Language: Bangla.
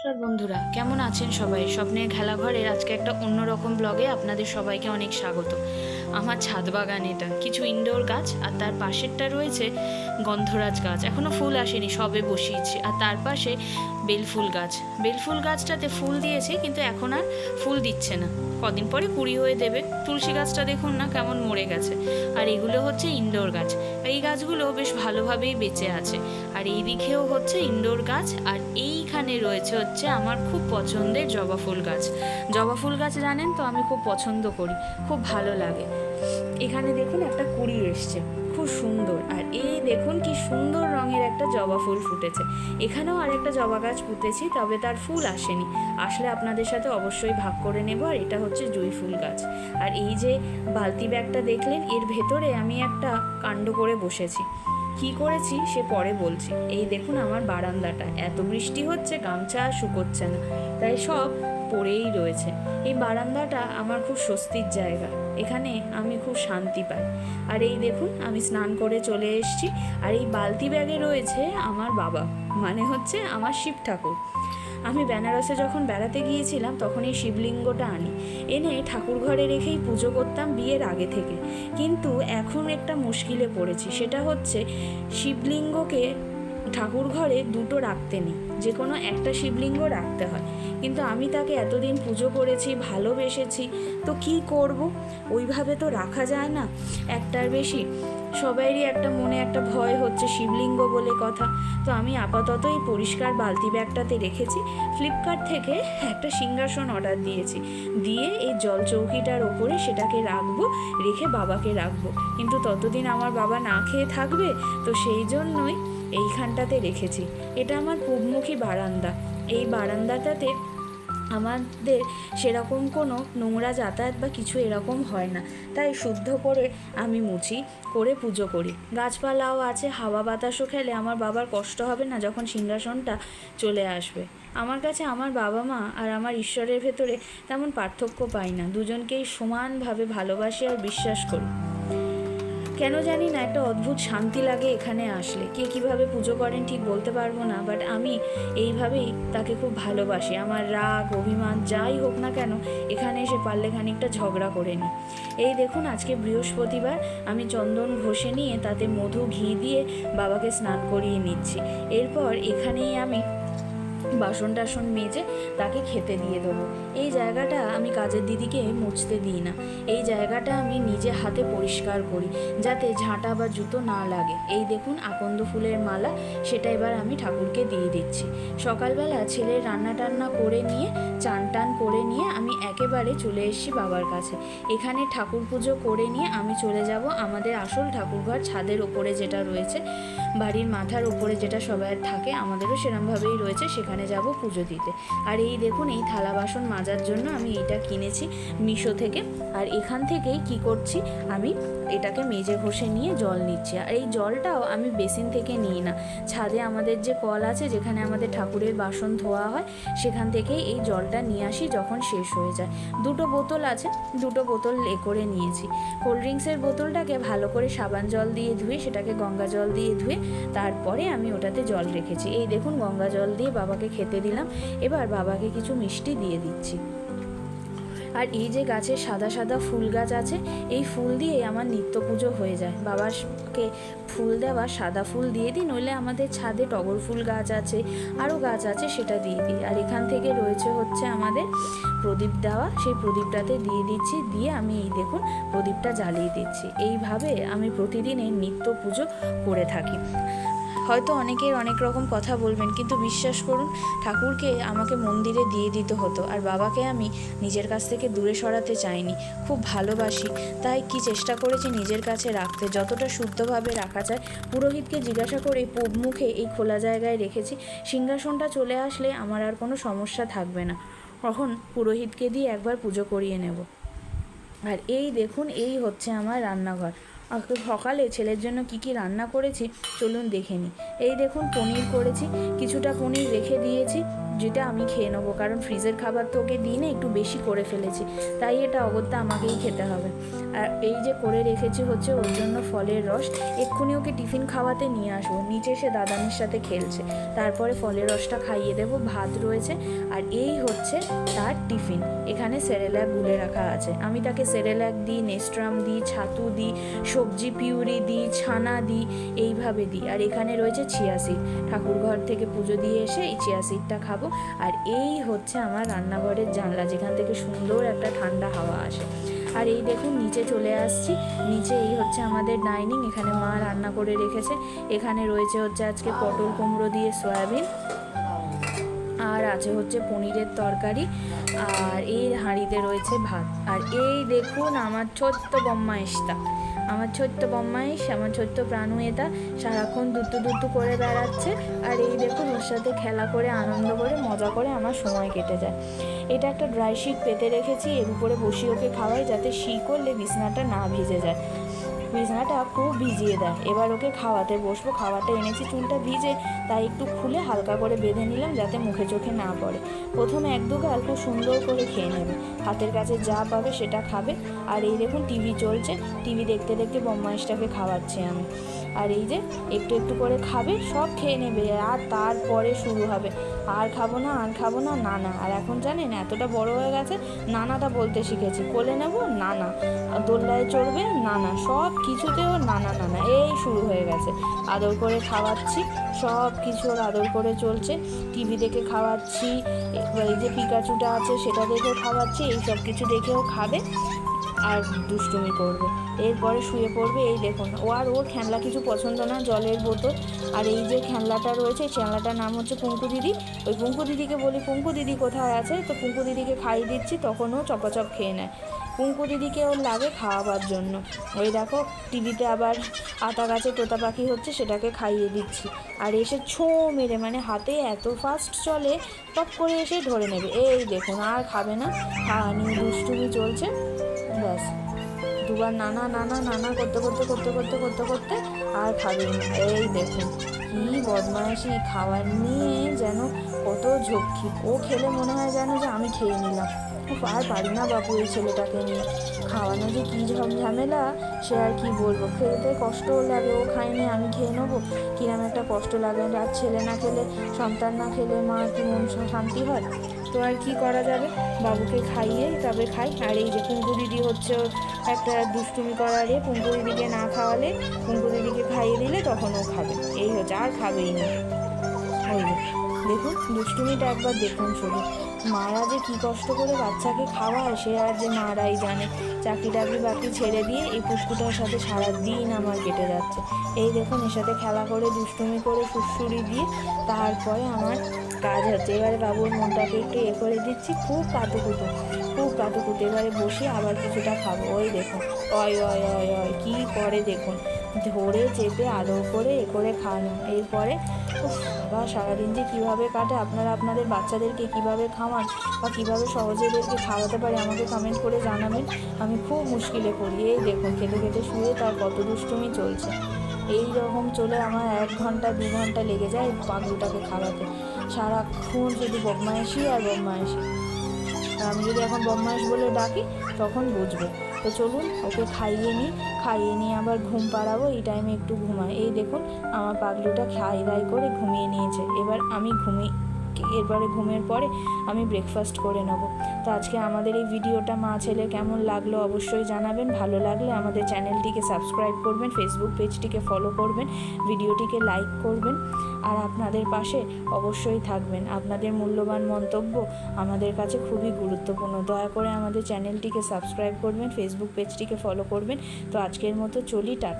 নমস্কার বন্ধুরা, কেমন আছেন সবাই? স্বপ্নের খেলাঘরের আজকে একটা অন্যরকম ব্লগে আপনাদের সবাইকে অনেক স্বাগত। আমার ছাদ বাগান এটা, কিছু ইনডোর গাছ আর তার পাশেরটা রয়েছে গন্ধরাজ গাছ। এখনও ফুল আসেনি, সবে বসিয়েছি। আর তার পাশে বেলফুল গাছ। বেলফুল গাছটাতে ফুল দিয়েছে, কিন্তু এখন আর ফুল দিচ্ছে না। কদিন পরে কুড়ি হয়ে দেবে। তুলসী গাছটা দেখুন না, কেমন মরে গেছে। আর এগুলো হচ্ছে ইনডোর গাছ। এই গাছগুলো বেশ ভালোভাবেই বেঁচে আছে। আর এই দিকেও হচ্ছে ইনডোর গাছ, আর এইখানে রয়েছে হচ্ছে আমার খুব পছন্দের জবা ফুল গাছ। জবা ফুল গাছ জানেন তো, আমি খুব পছন্দ করি। খুব ভালো লাগে। এখানে দেখুন একটা কুড়ি এসছে। খুব সুন্দর। আর এই দেখুন কি সুন্দর রঙের একটা জবা ফুল ফুটেছে। এখানেও আর একটা জবা গাছ পুঁতেছি তবে তার ফুল আসেনি। আসলে আপনাদের সাথে অবশ্যই ভাগ করে নেব, আর এটা হচ্ছে জুই ফুল গাছ। আর এই যে বালতি ব্যাগটা দেখলেন, এর ভেতরে আমি একটা কাণ্ড করে বসেছি। কি করেছি সে পরে বলছি। এই দেখুন আমার বারান্দাটা, এত বৃষ্টি হচ্ছে, গামছা শুকোচ্ছে না। তাই সব পড়েই রয়েছে। এই বারান্দাটা আমার খুব স্বস্তির জায়গা। এখানে আমি খুব শান্তি পাই। আর এই দেখুন, আমি স্নান করে চলে এসেছি। আর এই বালতি ব্যাগে রয়েছে আমার বাবা মানে হচ্ছে আমার শিব ঠাকুর। আমি বেনারসে যখন বেড়াতে গিয়েছিলাম, তখন এই শিবলিঙ্গটা আনি। এনে ঠাকুর ঘরে রেখেই পুজো করতাম বিয়ের আগে থেকে। কিন্তু এখন একটা মুশকিলে পড়েছি। সেটা হচ্ছে শিবলিঙ্গকে ঠাকুর ঘরে দুটো রাখতে নেই, যে কোনো একটা শিবলিঙ্গ রাখতে হয়। কিন্তু আমি তাকে এতদিন পুজো করেছি, ভালোবেসেছি, তো কি করব? ওইভাবে তো রাখা যায় না। একটার বেশি সবাইরই একটা মনে একটা ভয় হচ্ছে শিবলিঙ্গ বলে কথা। তো আমি আপাতত এই পরিষ্কার বালতি ব্যাগটাতে রেখেছি। ফ্লিপকার্ট থেকে একটা সিংহাসন অর্ডার দিয়েছি। দিয়ে এই জল চৌকিটার ওপরে সেটাকে রাখব, রেখে বাবাকে রাখব। কিন্তু ততদিন আমার বাবা না খেয়ে থাকবে, তো সেই জন্যই এইখানটাতে রেখেছি। এটা আমার পূবমুখী বারান্দা। এই বারান্দাটাতে আমাদের সেরকম কোনো নোংরা যাতায়াত বা কিছু এরকম হয় না। তাই শুদ্ধ করে আমি মুছি, করে পুজো করি। গাছপালাও আছে, হাওয়া বাতাসও খেলে আমার বাবার কষ্ট হবে না যখন সিংহাসনটা চলে আসবে। আমার কাছে আমার বাবা মা আর আমার ঈশ্বরের ভেতরে তেমন পার্থক্য পাই না। দুজনকেই সমানভাবে ভালোবাসি আর বিশ্বাস করি। কেন জানি না একটা অদ্ভুত শান্তি লাগে এখানে আসলে। কে কীভাবে পুজো করেন ঠিক বলতে পারব না বাট আমি এইভাবেই তাকে খুব ভালোবাসি। আমার রাগ, অভিমান, যাই হোক না কেন, এখানে এসে পারলে খানিকটা ঝগড়া করে নিই এই দেখুন, আজকে বৃহস্পতিবার আমি চন্দন ঘষে নিয়ে তাতে মধু ঘি দিয়ে বাবাকে স্নান করিয়ে নিচ্ছি। এরপর এখানেই আমি বাসন টাসন মেজে তাকে খেতে দিয়ে দেবো। এই জায়গাটা আমি কাজের দিদিকে মুছতে দিই না। এই জায়গাটা আমি নিজে হাতে পরিষ্কার করি, যাতে ঝাঁটা বা জুতো না লাগে। এই দেখুন আকন্দ ফুলের মালা, সেটা এবার আমি ঠাকুরকে দিয়ে দিচ্ছি। সকালবেলা ছেলের রান্না টান্না করে নিয়ে চান টান করে নিয়ে আমি একেবারে চলে এসেছি বাবার কাছে। এখানে ঠাকুর পুজো করে নিয়ে আমি চলে যাব আমাদের আসল ঠাকুরঘর ছাদের ওপরে যেটা রয়েছে। বাড়ির মাথার ওপরে যেটা সবাই থাকে, আমাদেরও সেরমভাবেই রয়েছে, সেখানে যাব পুজো দিতে। আর এই দেখুন, এই থালা বাসন মাজার জন্য আমি এইটা কিনেছি মিশো থেকে। আর এখান থেকেই কি করছি, আমি এটাকে মেজে ঘষে নিয়ে জল নিচ্ছি। আর এই জলটাও আমি বেসিন থেকে নিই না। ছাদে আমাদের যে কল আছে, যেখানে আমাদের ঠাকুরের বাসন ধোয়া হয়, সেখান থেকেই এই জলটা নিয়ে আসি যখন শেষ হয়ে যায়। দুটো বোতল আছে, দুটো বোতল এ করে নিয়েছি। কোল্ড ড্রিঙ্কসের বোতলটাকে ভালো করে সাবান জল দিয়ে ধুয়ে, সেটাকে গঙ্গা জল দিয়ে ধুয়ে তারপরে আমি ওটাতে জল রেখেছি। এই দেখুন গঙ্গা জল দিয়ে বাবাকে খেতে দিলাম। এবার বাবাকে কিছু মিষ্টি দিয়ে দিচ্ছি। আর এই যে গাছে সাদা সাদা ফুল গাছ আছে, এই ফুল দিয়ে আমার নিত্য পুজো হয়ে যায়। বাবাকে ফুল দেওয়া, সাদা ফুল দিয়ে দিই, নইলে আমাদের ছাদে টগর ফুল গাছ আছে, আরও গাছ আছে, সেটা দিয়ে দিই। আর এখান থেকে রয়েছে হচ্ছে আমাদের প্রদীপ দেওয়া, সেই প্রদীপটাতে দিয়ে দিচ্ছি, দিয়ে আমি এই দেখুন প্রদীপটা জ্বালিয়ে দিচ্ছি। এইভাবে আমি প্রতিদিন এই নিত্য পুজো করে থাকি। হয়তো অনেকের অনেক রকম কথা বলবেন, কিন্তু বিশ্বাস করুন, ঠাকুরকে আমাকে মন্দিরে দিয়ে দিতে হতো। আর বাবাকে আমি নিজের কাছ থেকে দূরে সরাতে চাইনি, খুব ভালোবাসি। তাই কি চেষ্টা করেছি নিজের কাছে রাখতে। যতটা শুদ্ধভাবে রাখা যায়, পুরোহিতকে জিজ্ঞাসা করে পূব মুখে এই খোলা জায়গায় রেখেছি। সিংহাসনটা চলে আসলে আমার আর কোনো সমস্যা থাকবে না। তখন পুরোহিতকে দিয়ে একবার পুজো করিয়ে নেব। আর এই দেখুন, এই হচ্ছে আমার রান্নাঘর। সকালে ছেলের জন্য কি কি রান্না করেছি, চলুন দেখে নিই। এই দেখুন, পনির করেছি, কিছুটা পনির রেখে দিয়েছি। যেটা আমি খেয়ে নেব। কারণ ফ্রিজের খাবার তো ওকে দিই না একটু বেশি করে ফেলেছি। তাই এটা অগত্যা আমাকেই খেতে হবে। আর এই যে করে রেখেছি হচ্ছে ওর জন্য ফলের রস। এক্ষুনি ওকে টিফিন খাওয়াতে নিয়ে আসব। নিচে সে দাদানির সাথে খেলছে। তারপরে ফলের রসটা খাইয়ে দেবো। ভাত রয়েছে। আর এই হচ্ছে তার টিফিন। এখানে সেরেল্যাক গুলে রাখা আছে। আমি তাকে সেরেল্যাক দিই, নেস্ট্রাম দিই, ছাতু দিই, সবজি পিউরি দিই, ছানা দিই, এইভাবে দিই। আর এখানে রয়েছে চিয়া সিড। ঠাকুরঘর থেকে পুজো দিয়ে এসে এই চিয়া সিডটা খাব। আর এই হচ্ছে আমার রান্নাঘরের জানলা, যেখান থেকে সুন্দর একটা ঠান্ডা হাওয়া আসে। আর এই দেখুন, নিচে চলে আসছি। নিচে এই হচ্ছে আমাদের ডাইনিং এখানে মা রান্না করে রেখেছে। এখানে রয়েছে হচ্ছে আজকে পটল কুমড়ো দিয়ে সয়াবিন। আর আছে হচ্ছে পনিরের তরকারি। আর এই হাঁড়িতে রয়েছে ভাত। আর এই দেখুন, আমার ছোট্ট বম্মাইশটা আমার ছোট্ট বম্মাইশ আমার ছোট্ট প্রাণু এটা, সারাক্ষণ দুটো দুটো করে বেড়াচ্ছে। আর এই দেখুন, ওর সাথে খেলা করে, আনন্দ করে, মজা করে আমার সময় কেটে যায়। এটা একটা ড্রাই শিট পেতে রেখেছি, এর উপরে বসি ওকে খাওয়াই যাতে শি করলে বিছনাটা না ভিজে যায়। বিছানাটা খুব ভিজিয়ে দেয়। এবার ওকে খাওয়াতে বসবো, খাওয়াতে এনেছি, চুলটা ভিজে, তাই একটু খুলে হালকা করে বেঁধে নিলাম যাতে মুখে চোখে না পড়ে। প্রথমে এক দু গাল খুব সুন্দর করে খেয়ে নেবে। হাতের কাছে যা পাবে সেটা খাবে। আর এই দেখুন, টিভি চলছে। টিভি দেখতে দেখতে বম্মাইশটাকে খাওয়াচ্ছি আমি। আর এই যে একটু একটু করে খাবে, সব খেয়ে নেবে আর তারপরে শুরু হবে। আর খাব না, আর খাব না না না। আর এখন জানেন এতটা বড় হয়ে গেছে, নানাটা বলতে শিখেছি। কোলে নেব নানা দোল্লায় চড়বে নানা সব কিছুতেও নানা নানা এই শুরু হয়ে গেছে। আদর করে খাওয়াচ্ছি, সব কিছু ওর আদর করে চলছে। টিভি দেখে খাওয়াচ্ছি এই যে পিকাচুটা আছে সেটা দেখেও খাওয়াচ্ছি, এই সব কিছু দেখেও খাবে। আর দুষ্টুমি করবে। এরপরে শুয়ে পড়বে, এই দেখুন। ও আর ওর খেলনা কিছু পছন্দ না, জলের বোতল। আর এই যে খেলনাটা রয়েছে খেলনাটার নাম হচ্ছে পুঙ্কু দিদি। ওই পুঙ্কু দিদিকে বলি, পুঙ্কু দিদি কোথায় আছে? তো পুঙ্কু দিদিকে খাইয়ে দিচ্ছি, তখন ও চপাচপ খেয়ে নেয়। পুঙ্কু দিদিকে ওর লাগে খাওয়াবার জন্য। ওই দেখো টিভিতে আবার আতা গাছে তোতা পাখি হচ্ছে, সেটাকে খাইয়ে দিচ্ছি। আর এসে ছো মেরে মানে হাতে এত ফাস্ট চলে, টপ করে এসে ধরে নেবে। এই দেখুন, আর খাবে না। খাওয়া নিয়ে দুষ্টুমি চলছে। ব্যাস। দুবার নানা নানা নানা করতে করতে করতে করতে করতে করতে আর খাবে না। এই দেখুন, কি বদমাইশি খাবার নিয়ে যেন কত ঝক্কি। ও খেলে মনে হয় যেন যে আমি খেয়ে নিলাম। উফ, আর পারি না বাবু এই ছেলেটাকে নিয়ে। খাওয়ানো যে কী ঝাম ঝামেলা সে আর কি বলব? খেতে কষ্টও লাগে ও খায়নি আমি খেয়ে নেব? কিরম একটা কষ্ট লাগে আর ছেলে না খেলে সন্তান না খেলে মা কি মন শান্তি হয়? তো আর কি করা যাবে? বাবুকে খাইয়ে তবে খাই। আর এই যে কুঙ্কু দিদি হচ্ছে একটা দুষ্টুমি করার এ কুঙ্কু দিদিকে না খাওয়ালে কুঙ্কু দিদিকে খাইয়ে দিলে তখন ও খাবে। এই হচ্ছে আর খাবেই না। দেখুন দুষ্টুমিটা একবার দেখুন শুধু। মারা যে কী কষ্ট করে বাচ্চাকে খাওয়ায়, সে আর যে মারাই জানে। চাকরি টাকরি বাকি ছেড়ে দিয়ে এই পুষ্কুটার সাথে সারা দিন আমার কেটে যাচ্ছে। এই দেখুন, এর সাথে খেলা করে, দুষ্টুমি করে সুশুরি দিয়ে তারপরে আমার কাজ হচ্ছে। এবারে বাবুর মনটাকে একটু এ করে দিচ্ছি, খুব কাতুকুতু খুব কাতুকুতু এবারে বসে আবার কিছুটা খাব। ওই দেখুন, অয় অয় অয় অয়, কী করে দেখুন। ধরে চেপে আদর করে এ করে খাওয়ানো এরপরে বা সারাদিন যে কীভাবে কাটে। আপনারা আপনাদের বাচ্চাদেরকে কীভাবে খাওয়ান বা কীভাবে সহজে এদেরকে খাওয়াতে পারে আমাকে কমেন্ট করে জানাবেন। আমি খুব মুশকিলে পড়ি। এই দেখুন, খেতে খেতে শুয়ে তার কত দুষ্টুমি চলছে। এই রকম চলে আমার এক ঘণ্টা, দু ঘণ্টা লেগে যায় পাগলুটাকে খাওয়াতে। সারাক্ষণ শুধু বদমাইশি আর বদমাইশি আমি যদি এখন বদমাইশ বলে ডাকি, তখন বুঝবে। তো চলুন, ওকে খাইয়ে নিই। খাইয়ে নিয়ে আবার ঘুম পাড়াবো। এই টাইমে একটু ঘুমায় এই দেখুন, আমার পাগলুটা খাই দায় করে ঘুমিয়ে নিয়েছে। এবার আমি ঘুমিয়ে এরপরে ঘুমের পরে আমি ব্রেকফাস্ট করে নেব। তো আজকে আমাদের এই ভিডিওটা মা ছেলে কেমন লাগল অবশ্যই জানাবেন, ভালো লাগলে আমাদের চ্যানেলটিকে সাবস্ক্রাইব করবেন ফেসবুক পেজটিকে ফলো করবেন, ভিডিওটিকে লাইক করবেন, আর আপনাদের পাশে অবশ্যই থাকবেন। আপনাদের মূল্যবান মন্তব্য আমাদের কাছে খুবই গুরুত্বপূর্ণ। দয়া করে আমাদের চ্যানেলটিকে সাবস্ক্রাইব করবেন ফেসবুক পেজটিকে ফলো করবেন। তো আজকের মতো চলি, টাটা।